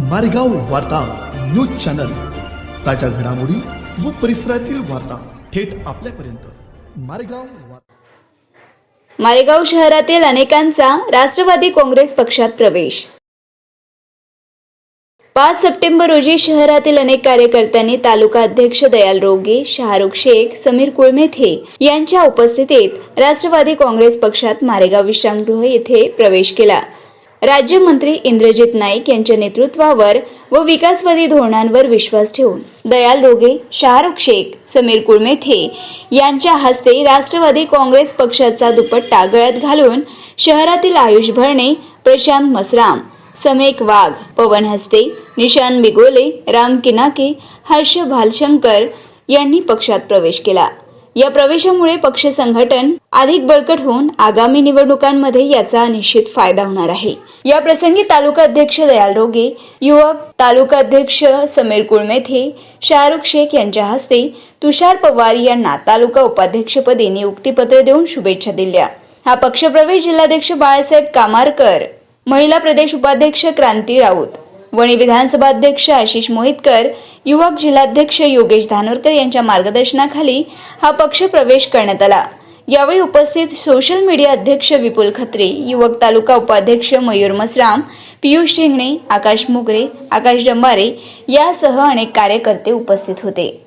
मारेगाव वार्ता news channel. ताज्या घडामोडी व परिसरातील वार्ता थेट आपल्यापर्यंत. मारेगाव मारेगाव शहरातील अनेकांचा राष्ट्रवादी काँग्रेस पक्षात प्रवेश. पाच सप्टेंबर रोजी शहरातील अनेक कार्यकर्त्यांनी तालुका अध्यक्ष दयाल रोगे शाहरुख शेख समीर कुळमेथे यांच्या उपस्थितीत राष्ट्रवादी काँग्रेस पक्षात मारेगाव विश्रामगृह येथे प्रवेश केला. राज्यमंत्री इंद्रजित नाईक यांच्या नेतृत्वावर व विकासवादी धोरणांवर विश्वास ठेवून दयाल रोगे शाहरुख शेख समीर कुळमेथे यांच्या हस्ते राष्ट्रवादी काँग्रेस पक्षाचा दुपट्टा गळ्यात घालून शहरातील आयुष भरणे प्रशांत मसराम समेक वाघ पवन हस्ते निशान बिगोले राम किनाके हर्ष भालशंकर यांनी पक्षात प्रवेश केला. या प्रवेशामुळे पक्ष संघटन अधिक बळकट होऊन आगामी निवडणुकांमध्ये याचा निश्चित फायदा होणार आहे. या प्रसंगी तालुका अध्यक्ष दयाल रोगे युवक तालुका अध्यक्ष समीर कुळमेथे शाहरुख शेख यांच्या हस्ते तुषार पवार यांना तालुका उपाध्यक्षपदी नियुक्तीपत्र देऊन शुभेच्छा दिल्या. हा पक्षप्रवेश जिल्हाध्यक्ष बाळासाहेब कामारकर महिला प्रदेश उपाध्यक्ष क्रांती राऊत वणी विधानसभा अध्यक्ष आशिष मोहितकर युवक जिल्हाध्यक्ष योगेश धानोरकर यांच्या मार्गदर्शनाखाली हा पक्ष प्रवेश करण्यात आला. यावेळी उपस्थित सोशल मीडिया अध्यक्ष विपुल खत्रे युवक तालुका उपाध्यक्ष मयूर मसराम पियुष ढेंगणे आकाश मुगरे आकाश डंबारे यासह अनेक कार्यकर्ते उपस्थित होते.